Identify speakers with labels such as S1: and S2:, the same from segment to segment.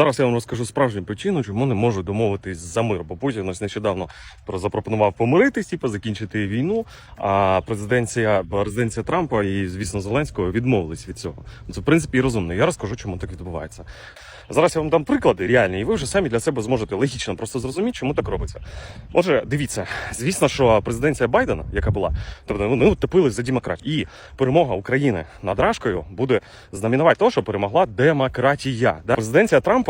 S1: Зараз я вам розкажу справжню причину, чому не можу домовитись за мир. Бо Путін ось нещодавно про- запропонував помиритись, типу, закінчити війну. А президенція резиденція Трампа і, звісно, Зеленського відмовились від цього. Це в принципі і розумно. Я розкажу, чому так відбувається. Зараз я вам дам приклади реальні, і ви вже самі для себе зможете логічно просто зрозуміти, чому так робиться. Отже, дивіться, звісно, що президенція Байдена, яка була, тобто вони утопили за демократію. І перемога України над Рашкою буде знаменувати того, що перемогла демократія. Президенція Трампа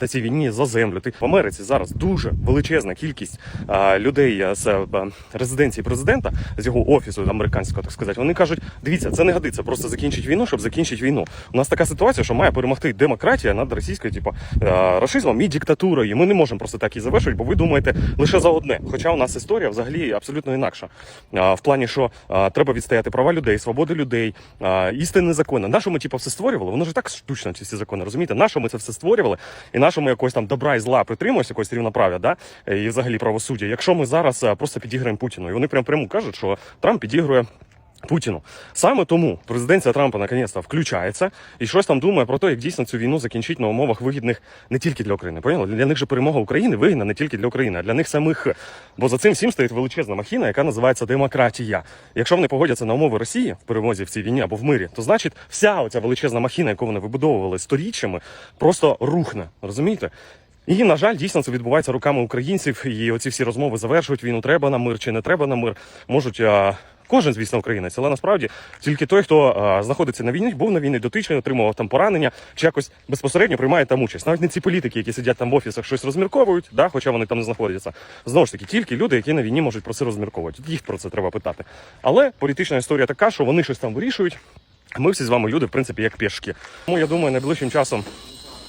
S1: На цій війні за землю. Ти в Америці зараз дуже величезна кількість а, людей з резиденції президента з його офісу американського, так сказати. Вони кажуть: дивіться, це не годиться. Просто закінчить війну, щоб закінчити війну. У нас така ситуація, що має перемогти демократія над російською, типу, а, расизмом і диктатурою. Ми не можемо просто так і завершувати, бо ви думаєте лише за одне. Хоча у нас історія взагалі абсолютно інакша. А, в плані, що а, треба відстояти права людей, свободи людей, а, істинні закони. Нащо ми типу, все створювали? Воно ж так штучно ці всі закони. Розумієте? Нащо ми це все створювали? І нашому якось там добра і зла притримуємося, якогось рівноправ'я, да? і взагалі правосуддя. Якщо ми зараз просто підіграємо Путіну, і вони прям прямо кажуть, що Трамп підігрує. Путіну саме тому президенція Трампа наконець-то включається і щось там думає про те, як дійсно цю війну закінчити на умовах вигідних не тільки для України. Поняли? Для них же перемога України вигідна не тільки для України, а для них самих. Бо за цим всім стоїть величезна махіна, яка називається демократія. Якщо вони погодяться на умови Росії в перемозі в цій війні або в мирі, то значить вся оця величезна махіна, яку вони вибудовували сторіччями, просто рухне. Розумієте? І, на жаль, дійсно це відбувається руками українців. І оці всі розмови завершують війну. Треба на мир чи не треба на мир. Можуть кожен, звісно, українець, але насправді тільки той, хто а, знаходиться на війні, був на війні дотичний, отримував там поранення, чи якось безпосередньо приймає там участь. Навіть не ці політики, які сидять там в офісах, щось розмірковують, да, хоча вони там не знаходяться. Знову ж таки, тільки люди, які на війні можуть про це розмірковувати. Їх про це треба питати. Але політична історія така, що вони щось там вирішують. Ми всі з вами люди, в принципі, як пішки. Тому я думаю, найближчим часом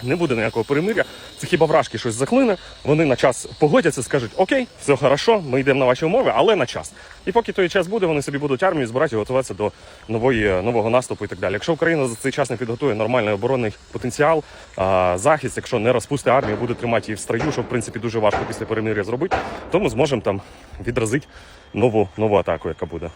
S1: не буде ніякого перемиря. Це хіба вражки щось заклине. Вони на час погодяться, скажуть: Окей, все хорошо, ми йдемо на ваші умови, але на час. І поки той час буде, вони собі будуть армію збирати і готуватися до нової нового наступу і так далі. Якщо Україна за цей час не підготує нормальний оборонний потенціал, захист, якщо не розпусти армію, буде тримати її в строю, що в принципі дуже важко після перемиря зробити, то ми зможемо там відразити нову нову атаку, яка буде.